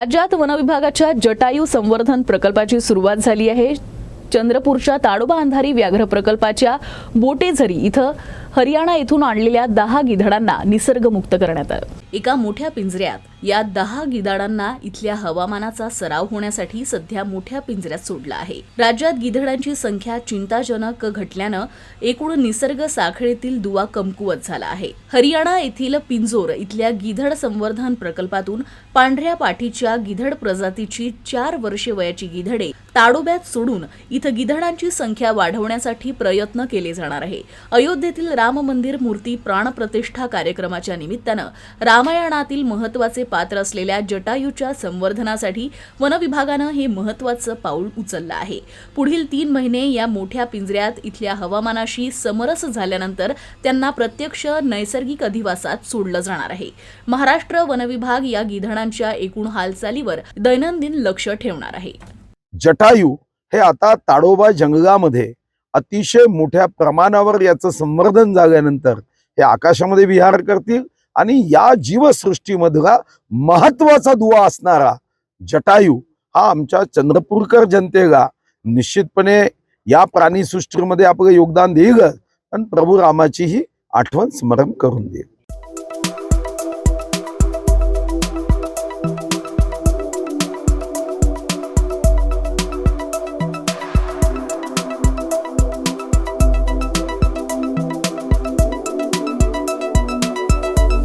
राज्यात वनविभागाच्या जटायू संवर्धन प्रकल्पाची सुरुवात झाली आहे. चंद्रपूरच्या ताडोबा अंधारी व्याघ्र प्रकल्पाच्या बोटेझरी इथं हरियाणा येथून आणलेल्या दहा गिधडांना निसर्गमुक्त करण्यात आलं. एका मोठ्या पिंजऱ्यात या दहा गिधाडांना इथल्या हवामानाचा सराव होण्यासाठी सध्या मोठ्या पिंजऱ्यात सोडलं आहे. राज्यात गिधडांची संख्या चिंताजनक घटल्यानं एकूण निसर्ग साखळीतील दुवा कमकुवत झाला आहे. हरियाणा येथील पिंजोर इथल्या गिधड संवर्धन प्रकल्पातून पांढऱ्या पाठीच्या गिधड प्रजातीची चार वर्षे वयाची गिधडे ताडोब्यात सोडून इथं गिधडांची संख्या वाढवण्यासाठी प्रयत्न केले जाणार आहे. अयोध्येतील राम मंदिर मूर्ती प्राणप्रतिष्ठा कार्यक्रमाच्या निमित्तानं रामायणातील महत्त्वाचे पात्र असलेल्या जटायूच्या संवर्धनासाठी वनविभागानं हे महत्वाचं पाऊल उचललं आहे. पुढील तीन महिने या मोठ्या पिंजऱ्यात इथल्या हवामानाशी समरस झाल्यानंतर त्यांना प्रत्यक्ष नैसर्गिक अधिवासात सोडलं जाणार आहे. महाराष्ट्र वनविभाग या गिधडांच्या एकूण हालचालीवर दैनंदिन लक्ष ठेवणार आहे. जटायू हे आता ताडोबा जंगलामध्ये अतिशय मोठ्या प्रमाणावर याचं संवर्धन झाल्यानंतर हे आकाशामध्ये विहार करतील? आणि या जीवसृष्टीमधला महत्त्वाचा दुवा असणारा जटायू हा आमच्या चंद्रपूरकर जनतेला निश्चितपणे या प्राणीसृष्टीमध्ये आपलं योगदान देईल आणि प्रभू रामाचीही आठवण स्मरण करून देईल.